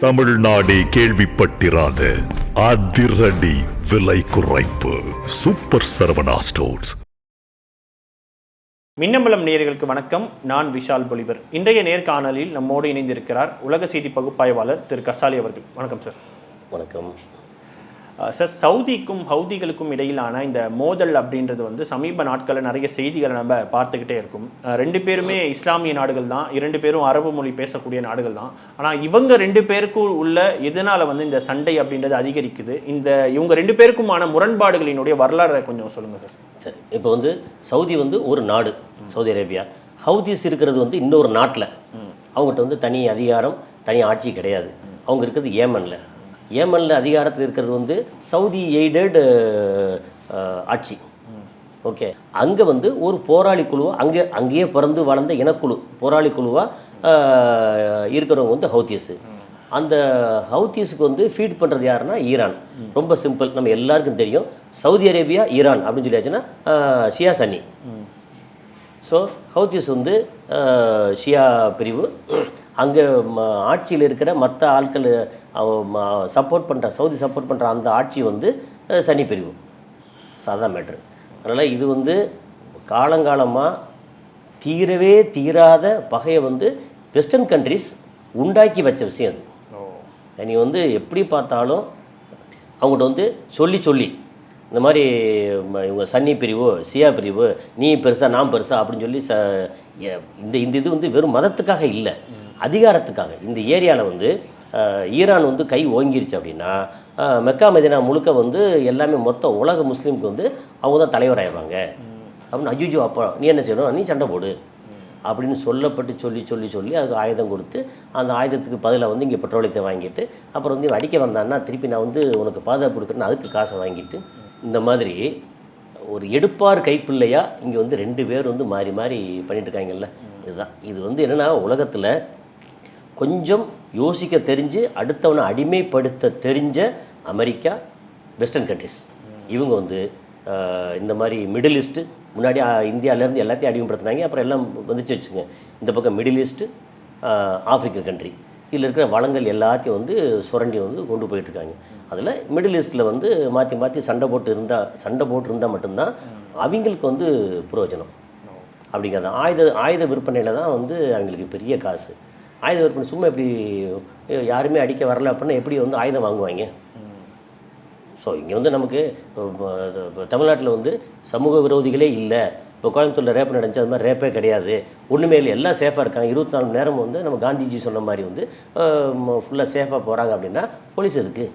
தமிழ்நாடே கேள்விப்பட்டிராத அதிரடி விலை குறைப்பு. Super Saravana stores. மின்னம்பலம் நேயர்களுக்கு வணக்கம். நான் விஷால் பொலிவர். இன்றைய நேர்காணலில் நம்மோடு இணைந்திருக்கிறார் உலக செய்தி பகுப்பாய்வாளர் திரு கசாலி அவர்கள். வணக்கம் சார். வணக்கம். சார் சவுதிக்கும் ஹவுதிகளுக்கும் இடையிலான இந்த மோதல் அப்படின்றது வந்து சமீப நாட்களில் நிறைய செய்திகளை நம்ம பார்த்துக்கிட்டே இருக்கும். ரெண்டு பேருமே இஸ்லாமிய நாடுகள் தான். இரண்டு பேரும் அரபு மொழி பேசக்கூடிய நாடுகள் தான். ஆனால் இவங்க ரெண்டு பேருக்கும் உள்ள எதனால வந்து இந்த சண்டை அப்படின்றது அதிகரிக்குது? இந்த இவங்க ரெண்டு பேருக்குமான முரண்பாடுகளினுடைய வரலாறை கொஞ்சம் சொல்லுங்க சார். சரி இப்போ வந்து சவுதி வந்து ஒரு நாடு சவுதி அரேபியா. ஹவுதிஸ் இருக்கிறது வந்து இன்னொரு நாட்டில். அவங்ககிட்ட வந்து தனி அதிகாரம் தனி ஆட்சி கிடையாது. அவங்க இருக்கிறது ஏமனில். ஏமனில் அதிகாரத்தில் இருக்கிறது வந்து சவுதி எய்டட் ஆட்சி. ஓகே. அங்கே வந்து ஒரு போராளி குழுவாக அங்கே அங்கேயே பிறந்து வளர்ந்த இனக்குழு போராளி குழுவாக இருக்கிறவங்க வந்து ஹவுத்தியஸு. அந்த ஹவுத்திஸுக்கு வந்து ஃபீட் பண்ணுறது யாருன்னா ஈரான். ரொம்ப சிம்பிள் நம்ம எல்லாருக்கும் தெரியும். சவுதி அரேபியா ஈரான் அப்படின்னு சொல்லியாச்சுன்னா ஷியா சன்னி. ஸோ ஹவுத்திஸ் வந்து ஷியா பிரிவு. அங்கே ஆட்சியில் இருக்கிற மற்ற ஆட்கள் சப்போர்ட் பண்ணுற சவுதி சப்போர்ட் பண்ணுற அந்த ஆட்சி வந்து சன்னி பிரிவு. சாதா மேட்ரு அதனால் இது வந்து காலங்காலமாக தீரவே தீராத பகையை வந்து வெஸ்டர்ன் கண்ட்ரிஸ் உண்டாக்கி வச்ச விஷயம் அது. நீ வந்து எப்படி பார்த்தாலும் அவங்கள்ட்ட வந்து சொல்லி சொல்லி. இந்த மாதிரி இவங்க சன்னி பிரிவு சியா பிரிவு நீ பெருசா நான் பெருசா அப்படின்னு சொல்லி ச இந்த இந்த இது வந்து வெறும் மதத்துக்காக இல்லை. அதிகாரத்துக்காக. இந்த ஏரியாவில் வந்து ஈரான் வந்து கை ஓங்கிருச்சு அப்படின்னா மெக்கா மதினா முழுக்க வந்து எல்லாமே மொத்தம் உலக முஸ்லீமுக்கு வந்து அவங்க தான் தலைவராயிடுவாங்க அப்படின்னு அஜுஜோ அப்போ நீ என்ன செய்யணும்? நீ சண்டை போடு. அப்படின்னு சொல்லப்பட்டு சொல்லி சொல்லி சொல்லி அதுக்கு ஆயுதம் கொடுத்து அந்த ஆயுதத்துக்கு பதிலாக வந்து இங்கே பெட்ரோலியத்தை வாங்கிட்டு அப்புறம் வந்து இவன் அடிக்க வந்தான்னா திருப்பி நான் வந்து உனக்கு பாதுகாப்பு கொடுக்குறேன்னு அதுக்கு காசை வாங்கிட்டு இந்த மாதிரி ஒரு எடுப்பார் கைப்பிள்ளையாக இங்கே வந்து ரெண்டு பேர் வந்து மாறி மாறி பண்ணிட்டு இருக்காங்கல்ல. இதுதான். இது வந்து என்னென்னா உலகத்தில் கொஞ்சம் யோசிக்க தெரிஞ்சு அடுத்தவனை அடிமைப்படுத்த தெரிஞ்ச அமெரிக்கா வெஸ்டர்ன் கண்ட்ரிஸ் இவங்க வந்து இந்த மாதிரி மிடில் ஈஸ்ட்டு முன்னாடி இந்தியாவிலேருந்து எல்லாத்தையும் அடிமைப்படுத்தினாங்க. அப்புறம் எல்லாம் வந்துச்சு வச்சுங்க இந்த பக்கம் மிடில் ஈஸ்ட்டு ஆப்பிரிக்கன் கண்ட்ரி இதில் இருக்கிற வளங்கள் எல்லாத்தையும் வந்து சுரண்டி வந்து கொண்டு போயிட்டுருக்காங்க. அதில் மிடில் ஈஸ்ட்டில் வந்து மாற்றி மாற்றி சண்டை போட்டு இருந்தால் சண்டை போட்டு இருந்தால் மட்டும்தான் அவங்களுக்கு வந்து பிரயோஜனம். அப்படிங்கிறது. ஆயுத ஆயுத விற்பனையில் தான் வந்து அவங்களுக்கு பெரிய காசு. ஆயுத விற்பனை சும்மா எப்படி யாருமே அடிக்க வரல அப்படின்னா எப்படி வந்து ஆயுதம் வாங்குவாங்க? ஸோ இங்கே வந்து நமக்கு தமிழ்நாட்டில் வந்து சமூக விரோதிகளே இல்லை. இப்போ கோயம்புத்தூரில் ரேப் நடந்துச்சு அது மாதிரி ரேப்பே கிடையாது. ஒன்றுமே இல்லை. எல்லாம் சேஃபாக இருக்காங்க. இருபத்தி நாலு மணி நேரம் வந்து நம்ம காந்திஜி சொன்ன மாதிரி வந்து ஃபுல்லாக சேஃபாக போகிறாங்க அப்படின்னா போலீஸ் எதுக்கு?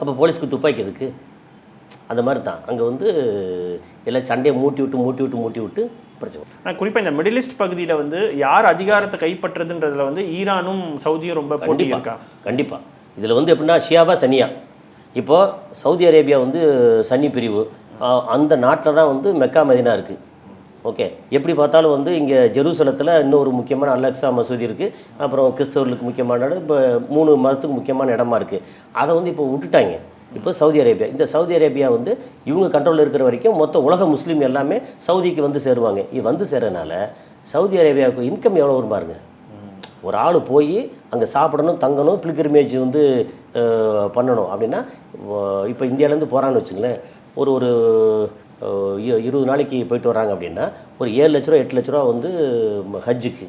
அப்போ போலீஸ்க்கு துப்பாக்கி எதுக்கு? அந்த மாதிரி தான். அங்கே வந்து எல்லாம் சண்டையை மூட்டி விட்டு மூட்டி விட்டு மூட்டி விட்டு பிரச்சனை ஆனால் குறிப்பாக இந்த மிடில் ஈஸ்ட் பகுதியில் வந்து யார் அதிகாரத்தை கைப்பற்றுறதுன்றதுல வந்து ஈரானும் சவுதியும் ரொம்ப போட்டி கண்டிப்பா இருக்கா? கண்டிப்பா. இதில் வந்து எப்படின்னா ஷியாவா சனியா. இப்போ சவுதி அரேபியா வந்து சன்னி பிரிவு. அந்த நாட்டில் தான் வந்து மெக்கா மதினா இருக்குது ஓகே. எப்படி பார்த்தாலும் வந்து இங்கே ஜெருசலத்தில் இன்னொரு முக்கியமான அலெக்சா மசூதி இருக்குது அப்புறம் கிறிஸ்தவர்களுக்கு முக்கியமான இடம் இப்போ மூணு மதத்துக்கு முக்கியமான இடமா இருக்குது அதை வந்து இப்போ விட்டுட்டாங்க. இப்போ சவுதி அரேபியா. இந்த சவுதி அரேபியா வந்து இவங்க கண்ட்ரோலில் இருக்கிற வரைக்கும் மொத்த உலக முஸ்லீம் எல்லாமே சவுதிக்கு வந்து சேருவாங்க. இது வந்து சேர்றதுனால சவுதி அரேபியாவுக்கு இன்கம் எவ்வளோ வரும் பாருங்க. ஒரு ஆள் போய் அங்கே சாப்பிடணும் தங்கணும் பிளிகிரிமேஜ் வந்து பண்ணணும். அப்படின்னா இப்போ இந்தியாவிலேருந்து போகிறான்னு வச்சுங்களேன். ஒரு ஒரு இருபது நாளைக்கு போயிட்டு வராங்க அப்படின்னா ஒரு ஏழு லட்ச ரூபா எட்டு லட்ச ரூபா வந்து ஹஜ்ஜுக்கு.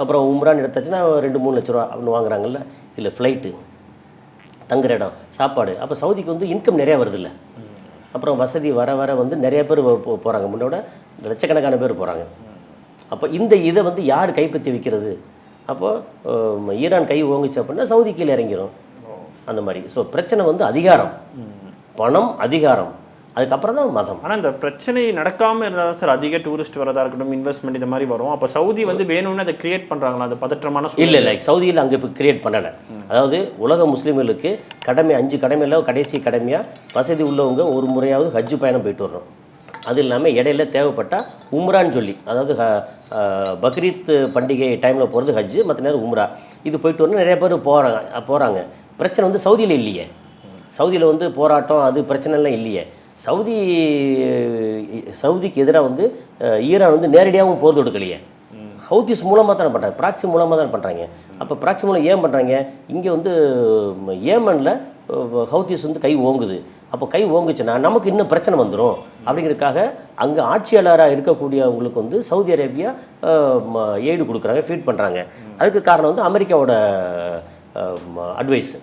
அப்புறம் உம்ரான் எடுத்தாச்சுன்னா ரெண்டு மூணு லட்ச ரூபா அப்படின்னு வாங்குறாங்கல்ல. இல்லை ஃப்ளைட்டு தங்குற இடம் சாப்பாடு. அப்போ சவுதிக்கு வந்து இன்கம் நிறையா வருதுல்ல. அப்புறம் வசதி வர வர வந்து நிறைய பேர் போகிறாங்க முன்னோட லட்சக்கணக்கான பேர் போகிறாங்க அப்போ இந்த இதை வந்து யார் கைப்பற்றி வைக்கிறது? அப்போது ஈரான் கை ஓங்குச்சு அப்படின்னா சவுதி கீழே இறங்கிரும். அந்த மாதிரி. ஸோ பிரச்சனை வந்து அதிகாரம். பணம் அதிகாரம். அதுக்கப்புறம் தான் மதம். ஆனால் இந்த பிரச்சனை நடக்காம இருந்தாலும் சார் அதிக டூரிஸ்ட் வரதா இருக்கட்டும் இன்வெஸ்ட்மெண்ட் இந்த மாதிரி வரும். அப்போ சவுதி வந்து வேணும்னு அதை கிரியேட் பண்றாங்களா? அந்த பதற்றமான? இல்லை இல்லை சவுதியில் அங்கே இப்போ கிரியேட் பண்ணலை. அதாவது உலக முஸ்லீம்களுக்கு கடமை அஞ்சு கடமையில் கடைசி கடமையாக வசதி உள்ளவங்க ஒரு முறையாவது ஹஜ்ஜு பயணம் போயிட்டு வரணும். அது இல்லாமல் இடையில தேவைப்பட்டால் உம்ரான்னு சொல்லி அதாவது பக்ரீத் பண்டிகை டைமில் போகிறது ஹஜ்ஜு மற்ற நேரம் உம்ரா. இது போயிட்டு வரணும். நிறைய பேர் போகிறாங்க போகிறாங்க பிரச்சனை வந்து சவுதியில் இல்லையே. சவுதியில் வந்து போராட்டம் அது பிரச்சனைலாம் இல்லையே. சவுதி சவுதிக்கு எதிராக வந்து ஈரான் வந்து நேரடியாகவும் போர் தொடுக்கலையே. ஹவுதிஸ் மூலமாக தானே பண்ணுறாங்க ப்ராக்சி மூலமாக தானே பண்ணுறாங்க அப்போ ப்ராக்சி மூலம் ஏன் பண்ணுறாங்க இங்கே வந்து ஏமனில் ஹவுதிஸ் வந்து கை ஓங்குது. அப்போ கை ஓங்குச்சுன்னா நமக்கு இன்னும் பிரச்சனை வந்துடும் அப்படிங்கிறதுக்காக அங்கே ஆட்சியாளராக இருக்கக்கூடியவங்களுக்கு வந்து சவுதி அரேபியா எய்டு கொடுக்குறாங்க ஃபீட் பண்ணுறாங்க அதுக்கு காரணம் வந்து அமெரிக்காவோட அட்வைஸ்.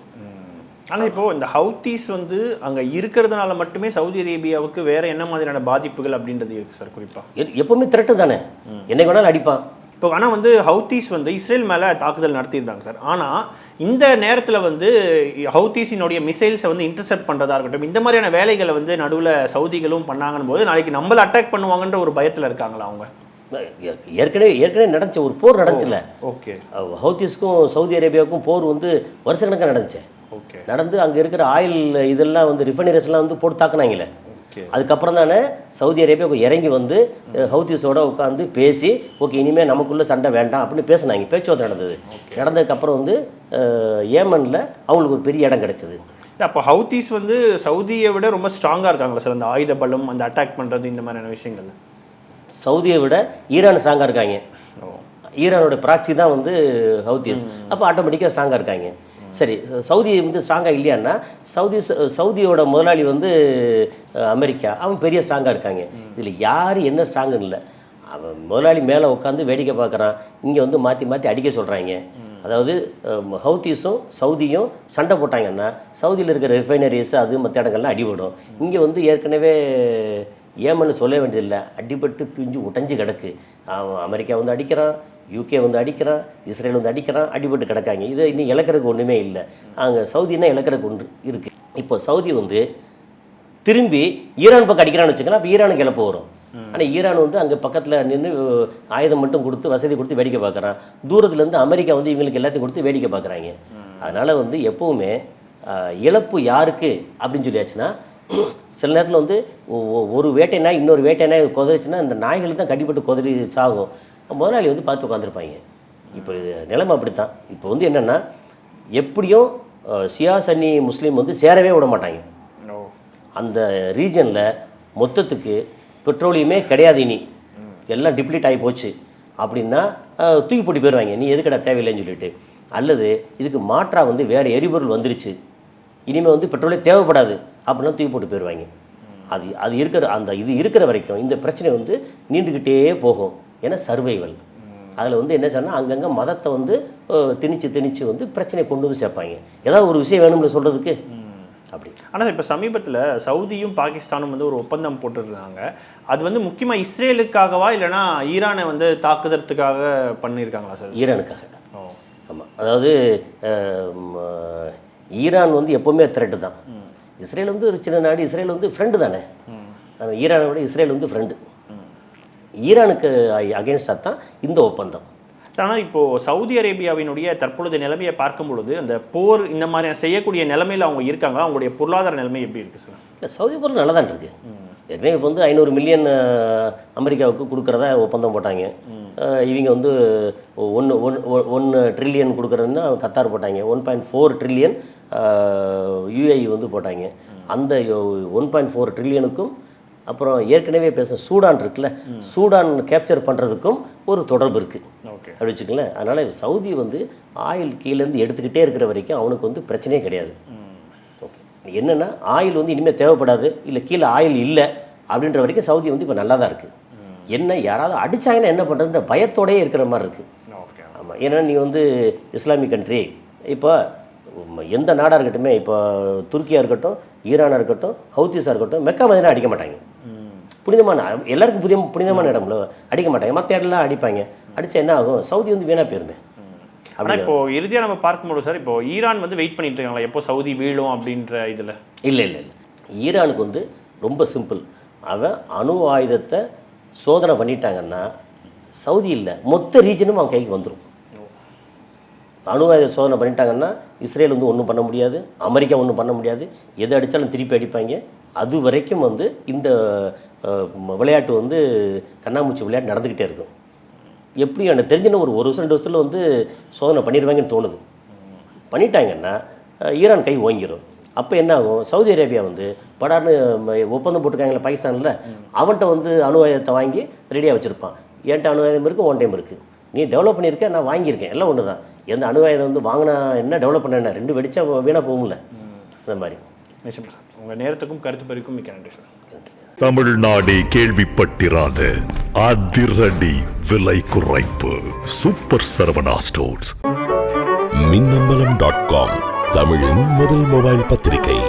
ஆனா இப்போ இந்த ஹவுத்தீஸ் வந்து அங்க இருக்கிறதுனால மட்டுமே சவுதி அரேபியாவுக்கு வேற என்ன மாதிரியான பாதிப்புகள் அப்படின்றது இருக்கு சார் குறிப்பா? எப்பவுமே திரட்டு தானே? என்னைக்கு வேணாலும் அடிப்பான். இப்போ ஆனா வந்து ஹவுத்தீஸ் வந்து இஸ்ரேல் மேல தாக்குதல் நடத்தியிருந்தாங்க சார் ஆனா இந்த நேரத்துல வந்து ஹவுத்தீஸினுடைய மிசைல்ஸை வந்து இன்டர்செப்ட் பண்றதா இருக்கட்டும் இந்த மாதிரியான வேலைகளை வந்து நடுவுல சவுதிகளும் பண்ணாங்கன்னு போது நாளைக்கு நம்மள அட்டாக் பண்ணுவாங்கன்ற ஒரு பயத்துல இருக்காங்களா அவங்க? ஏற்கனவே ஏற்கனவே நடந்துச்சு ஒரு போர் நடந்துச்சுல ஓகே ஹவுதிஸ்க்கும் சவுதி அரேபியாவுக்கும் போர் வந்து வருஷக்கணக்காக நடந்துச்சு? ஓகே நடந்து அங்கே இருக்கிற ஆயில் இதெல்லாம் வந்து ரிஃபைனரிஸ்லாம் வந்து போட்டு தாக்குனாங்களே அதுக்கப்புறம் தானே சவுதி அரேபியா இறங்கி வந்து ஹவுதிஸோட உட்காந்து பேசி ஓகே இனிமேல் நமக்குள்ள சண்டை வேண்டாம் அப்படின்னு பேசுனாங்க. பேச்சுவார்த்தை நடந்தது. நடந்ததுக்கப்புறம் வந்து ஏமனில் அவங்களுக்கு ஒரு பெரிய இடம் கிடைச்சது. அப்போ ஹவுத்தீஸ் வந்து சவுதியை விட ரொம்ப ஸ்ட்ராங்கா இருக்காங்களா சார் அந்த ஆயுத பலம் அந்த அட்டாக் பண்றது இந்த மாதிரியான விஷயங்கள் சவுதியை விட ஈரான் ஸ்ட்ராங்காக இருக்காங்க. ஈரானோட ப்ராக்சி தான் வந்து ஹவுதிஸ் அப்போ ஆட்டோமேட்டிக்காக ஸ்ட்ராங்காக இருக்காங்க. சரி சவுதி வந்து ஸ்ட்ராங்காக இல்லையான்னா சவுதி சவுதியோட முதலாளி வந்து அமெரிக்கா. அவன் பெரிய ஸ்ட்ராங்காக இருக்காங்க. இதில் யார் என்ன ஸ்ட்ராங்குன்னு இல்லை. அவன் முதலாளி மேலே உட்காந்து வேடிக்கை பார்க்குறான். இங்கே வந்து மாற்றி மாற்றி அடிக்க சொல்கிறாங்க அதாவது அஹ், ஹவுதிஸும் சவுதியும் சண்டை போட்டாங்கன்னா சவுதியில் இருக்கிற ரிஃபைனரிஸ் அது மற்ற இடங்கள்லாம் அடிபடும். இங்கே வந்து ஏற்கனவே ஏமன்னு சொல்ல வேண்டியதில்லை. அடிபட்டு பிஞ்சு உடைஞ்சு கிடக்கு. அவன் அமெரிக்கா வந்து அடிக்கிறான். யூகே வந்து அடிக்கிறான் இஸ்ரேல் வந்து அடிக்கிறான் அடிபட்டு கிடக்காங்க. இதை இன்னும் இழக்கிறதுக்கு ஒன்றுமே இல்லை. அங்கே சவுதினா இழக்கிறதுக்கு ஒன்று இருக்குது இப்போ சவுதி வந்து திரும்பி ஈரான் பக்கம் அடிக்கிறான்னு வச்சுக்கலாம் அப்போ ஈரானுக்கு இழப்பு வரும். ஆனால் ஈரான் வந்து அங்கே பக்கத்தில் நின்று ஆயுதம் மட்டும் கொடுத்து வசதி கொடுத்து வேடிக்கை பார்க்குறான். தூரத்துலேருந்து அமெரிக்கா வந்து இவங்களுக்கு எல்லாத்தையும் கொடுத்து வேடிக்கை பார்க்குறாங்க. அதனால் வந்து எப்போவுமே இழப்பு யாருக்கு அப்படின்னு சொல்லியாச்சுன்னா சில நேரத்தில் வந்து ஒரு வேட்டை நாய் இன்னொரு வேட்டை நாய் குதறிச்சுன்னா இந்த நாய்களுக்கு தான் கடிப்பட்டு குதறி சாகும். முதலாளி வந்து பார்த்து உட்காந்துருப்பாங்க இப்போ இது நிலைமை அப்படித்தான். இப்போ வந்து என்னென்னா எப்படியும் ஷியா சன்னி முஸ்லீம் வந்து சேரவே விட மாட்டாங்க. அந்த ரீஜனில் மொத்தத்துக்கு பெட்ரோலியமே கிடையாது இனி. எல்லாம் டிப்ளீட் ஆகி போச்சு. அப்படின்னா தூக்கி போட்டு போயிடுவாங்க. நீ எதுக்கடா தேவையில்லைன்னு சொல்லிட்டு. அல்லது இதுக்கு மாற்றா வந்து வேறு எரிபொருள் வந்துருச்சு. இனிமேல் வந்து பெட்ரோலே தேவைப்படாது. அப்படின்னா தூக்கி போட்டு போயிடுவாங்க. அது அது இருக்கிற அந்த இது இருக்கிற வரைக்கும் இந்த பிரச்சனை வந்து நீண்டுக்கிட்டே போகும். ஏன்னா சர்வைவல் அதில் வந்து என்ன சொன்னால் அங்கங்கே மதத்தை வந்து திணிச்சு திணிச்சு வந்து பிரச்சனையை கொண்டு வந்து சேர்ப்பாங்க. ஏதாவது ஒரு விஷயம் வேணும்ல சொல்கிறதுக்கு அப்படி. ஆனால் இப்போ சமீபத்தில் சவுதியும் பாகிஸ்தானும் வந்து ஒரு ஒப்பந்தம் போட்டிருந்தாங்க. அது வந்து முக்கியமாக இஸ்ரேலுக்காகவா இல்லைனா ஈரானை வந்து தாக்குதறதுக்காக பண்ணியிருக்காங்களா சார்? ஈரானுக்காக. ஆமாம் அதாவது ஈரான் வந்து எப்போவுமே த்ரெட்டு தான். இஸ்ரேல் வந்து ஒரு சின்ன நாடு இஸ்ரேல் வந்து ஃப்ரெண்டு தானே? ஈரானை விட இஸ்ரேல் வந்து ஃப்ரெண்டு ஈரானுக்கு அகேன்ஸ்டாக தான் இந்த ஒப்பந்தம். ஆனால் இப்போ சவுதி அரேபியாவினுடைய தற்பொழுது நிலைமையை பார்க்கும் பொழுது அந்த போர் இந்த மாதிரி செய்யக்கூடிய நிலைமையில அவங்க இருக்காங்க அவங்களுடைய பொருளாதார நிலைமை எப்படி இருக்கு சார்? இல்லை சவுதி பொருள் நல்லா தான் இருக்கு ஏற்கனவே இப்போ வந்து ஐநூறு மில்லியன் அமெரிக்காவுக்கு கொடுக்குறதா ஒப்பந்தம் போட்டாங்க. இவங்க வந்து ஒன்று ஒன் ஒன்று ட்ரில்லியன் கொடுக்குறதுன்னா கத்தார் போட்டாங்க. One point four trillion UAE வந்து போட்டாங்க. அந்த ஒன் பாயிண்ட் ஃபோர் ட்ரில்லியனுக்கும் அப்புறம் ஏற்கனவே பேசின சூடான் இருக்குல்ல சூடான் கேப்சர் பண்ணுறதுக்கும் ஒரு தொடர்பு இருக்குது ஓகே. அப்படி வச்சுக்கங்களேன். அதனால் சவுதி வந்து ஆயில் கீழேருந்து எடுத்துக்கிட்டே இருக்கிற வரைக்கும் அவனுக்கு வந்து பிரச்சனையே கிடையாது. ஓகே. என்னென்னா ஆயில் வந்து இனிமேல் தேவைப்படாது இல்லை கீழே ஆயில் இல்லை அப்படின்ற வரைக்கும் சவுதி வந்து இப்போ நல்லா தான் இருக்குது என்ன யாராவது அடிச்சாங்கன்னா என்ன பண்ணுறதுன்ற பயத்தோடயே இருக்கிற மாதிரி இருக்குது ஆமாம் ஏன்னா நீ வந்து இஸ்லாமிக் கண்ட்ரி இப்போ எந்த நாடாக இருக்கட்டுமே இப்போ துருக்கியாக இருக்கட்டும் ஈரானாக இருக்கட்டும் ஹவுத்திஸாக இருக்கட்டும் மெக்கா மதினா அடிக்க மாட்டாங்க. புனிதமான எல்லாருக்கும் புதிய புனிதமான இடம்ல அடிக்க மாட்டாங்க. மற்ற இடம்லாம் அடிப்பாங்க. அடிச்சா என்ன ஆகும்? சவுதி வந்து வீணாக போயிருமே. ஆனால் இப்போ இறுதியா நம்ம பார்க்கும்போது சார் இப்போ ஈரான் வந்து வெயிட் பண்ணிட்டு இருக்காங்களா? எப்போ சவுதி வீழும் அப்படின்ற இதுல? இல்லை இல்லை இல்லை. ஈரானுக்கு வந்து ரொம்ப சிம்பிள். அவன் அணு ஆயுதத்தை சோதனை பண்ணிட்டாங்கன்னா சவுதி இல்லை. மொத்த ரீஜனும் அவன் கைக்கு வந்துடும் அணு ஆயுத சோதனை பண்ணிட்டாங்கன்னா இஸ்ரேல் வந்து ஒன்றும் பண்ண முடியாது அமெரிக்கா ஒன்றும் பண்ண முடியாது. எது அடித்தாலும் திருப்பி அடிப்பாங்க. அது வரைக்கும் வந்து இந்த விளையாட்டு வந்து கண்ணாமூச்சி விளையாட்டு நடந்துக்கிட்டே இருக்கும். எப்படி எனக்கு தெரிஞ்சுன்னு ஒரு ஒரு வருஷம் ரெண்டு வருஷத்தில் வந்து சோதனை பண்ணிடுவாங்கன்னு தோணுது. பண்ணிட்டாங்கன்னா ஈரான் கை ஓங்கிடும் அப்போ என்ன ஆகும்? சவுதி அரேபியா வந்து படார்னு ஒப்பந்தம் போட்டிருக்காங்களே பாகிஸ்தானில் அவன்கிட்ட வந்து அணு ஆயுதத்தை வாங்கி ரெடியாக வச்சுருப்பான். என்கிட்ட அணு ஆயுதம் இருக்குது ஒன் டைம் இருக்குது நீ டெவலப் பண்ணியிருக்க நான் வாங்கியிருக்கேன். எல்லாம் ஒன்று தான் எந்த அணு ஆயுதம் வந்து வாங்கினா என்ன டெவலப் பண்ண என்ன? ரெண்டு வெடிச்சா வீணாக போகும்ல? அந்த மாதிரி. நிச்சயம் சார். உங்கள் நேரத்துக்கும் கருத்து பறிக்கும் மிக்க நன்றி சார். தமிழ்நாடே கேள்விப்பட்டிராத அதிரடி விலை குறைப்பு. Super Saravana stores. Minnambalam dot com தமிழின் முதல் மொபைல் பத்திரிகை.